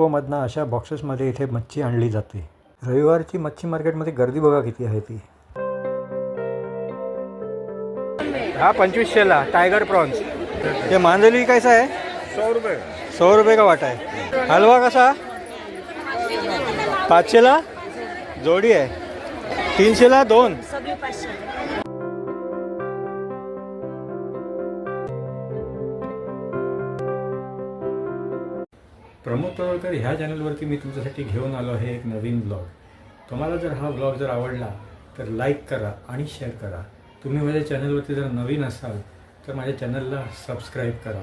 टेम्पोमधनं अशा बॉक्सेसमध्ये इथे मच्छी आणली जाते. रविवारची मच्छी मार्केटमध्ये गर्दी बघा किती आहे ती. हा पंचवीसशेला टायगर प्रॉन्स हे मांदेली कैसा आहे सौ रुपये. सौ रुपये का वाटा आहे हलवा कसा? पाचशेला जोडी आहे तीनशेला दोन. प्रमोद तळवळकर ह्या चॅनलवरती मी तुमच्यासाठी घेऊन आलो आहे एक नवीन ब्लॉग तुम्हाला जर हा ब्लॉग जर आवडला तर लाईक करा आणि शेअर करा. तुम्ही माझ्या चॅनलवरती जर नवीन असाल तर माझ्या चॅनलला सबस्क्राईब करा.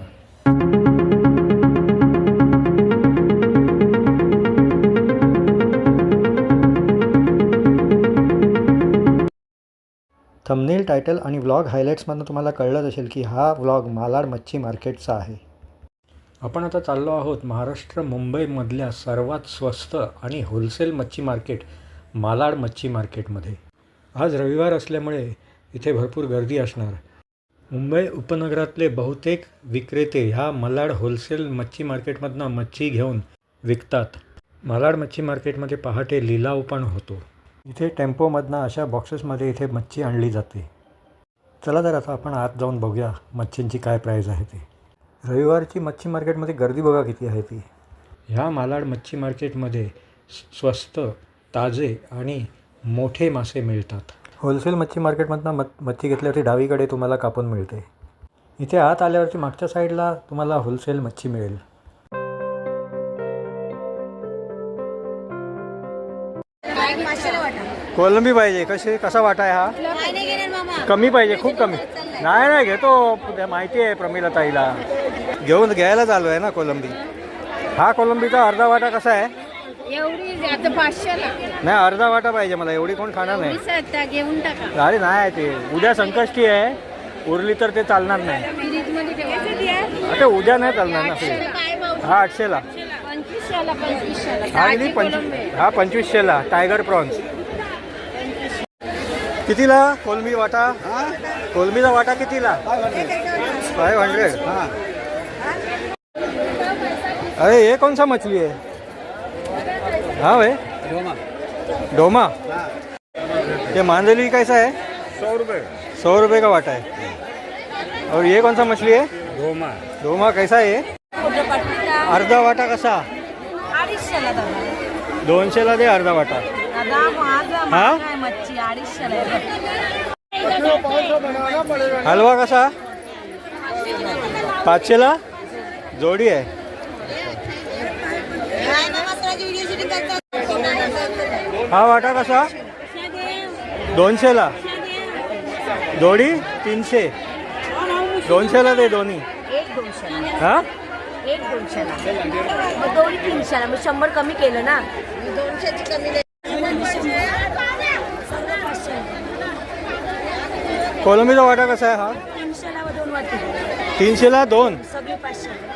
थंबनेल टायटल आणि व्लॉग हायलाईट्समधनं तुम्हाला कळलंच असेल की हा व्लॉग मालाड मच्छी मार्केटचा आहे. आपण आता चाललो आहोत महाराष्ट्र मुंबईमधल्या सर्वात स्वस्त आणि होलसेल मच्छी मार्केट मालाड मच्छी मार्केटमध्ये आज रविवार असल्यामुळे इथे भरपूर गर्दी असणार. मुंबई उपनगरातले बहुतेक विक्रेते ह्या मलाड होलसेल मच्छी मार्केटमधनं मच्छी घेऊन विकतात. मालाड मच्छी मार्केटमध्ये पहाटे लिलाव पण होतो. इथे टेम्पोमधनं अशा बॉक्सेसमध्ये इथे मच्छी आणली जाते. चला तर आता आपण आत जाऊन बघूया मच्छींची काय प्राईज आहे ते. रविवारची मच्छी मार्केटमध्ये गर्दी बघा किती आहे ती. ह्या मालाड मच्छी मार्केटमध्ये स्वस्त ताजे आणि मोठे मासे मिळतात. होलसेल मच्छी मार्केटमधनं म मच्छी घेतल्यावरती डावीकडे तुम्हाला कापून मिळते. इथे आत आल्यावरती मागच्या साईडला तुम्हाला होलसेल मच्छी मिळेल. कोलंबी पाहिजे. कशी कसा वाटा आहे हा? कमी पाहिजे खूप कमी नाही नाही घेतो. माहिती आहे प्रमिला ताईला. घेऊन घ्यायला चालू आहे ना कोलंबी? हा कोलंबीचा अर्धा वाटा कसा आहे? एवढी आता पाचशेला नाही अर्धा वाटा पाहिजे मला एवढी कोण खाणार नाही. वीस आहेत त्या घेऊन टाका. अरे नाही ते. उद्या संकष्टी आहे. उरली तर ते चालणार नाही. ठेवा आता उद्या नाही चालणार ना काय हा आठशेला. पंचवीसशेला पंचवीसशेला. हा किती ताजी पंचवीस कोलंबी. हा पंचवीसशेला. Tiger prawns. कितीला कोलंबी वाटा? कोलंबीचा वाटा कितीला? फाईव्ह हंड्रेड अरे ये कौन सा मछली है? हाँ भाई। डोमा। ये मांदेली कैसा है? सौ रुपये सौ रुपये का वाटा है। और ये कौन सा मछली है? घोमा डोमा कैसा है ये? अर्धा वाटा कसा? दोनशेला दे अर्धा वाटा। हा? हलवा कसा? पाचशेला? जोडी आहे हा वाटा कसा? दोनशेला? जोडी? तीनशे? दोनशेला दे दोन्ही. हा? एक दोनशेला. मग दोन्ही तीनशेला. मग शंभर कमी केलं ना? कोलंबीचा वाटा कसा आहे हा? तीनशेला दोन तीनशेला दोन. सगळे पाचशे.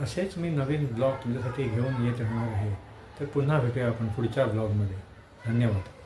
असेच मी नवीन ब्लॉग तुमच्यासाठी घेऊन येत राहणार आहे. तर पुन्हा भेटूया आपण पुढच्या ब्लॉगमध्ये. धन्यवाद.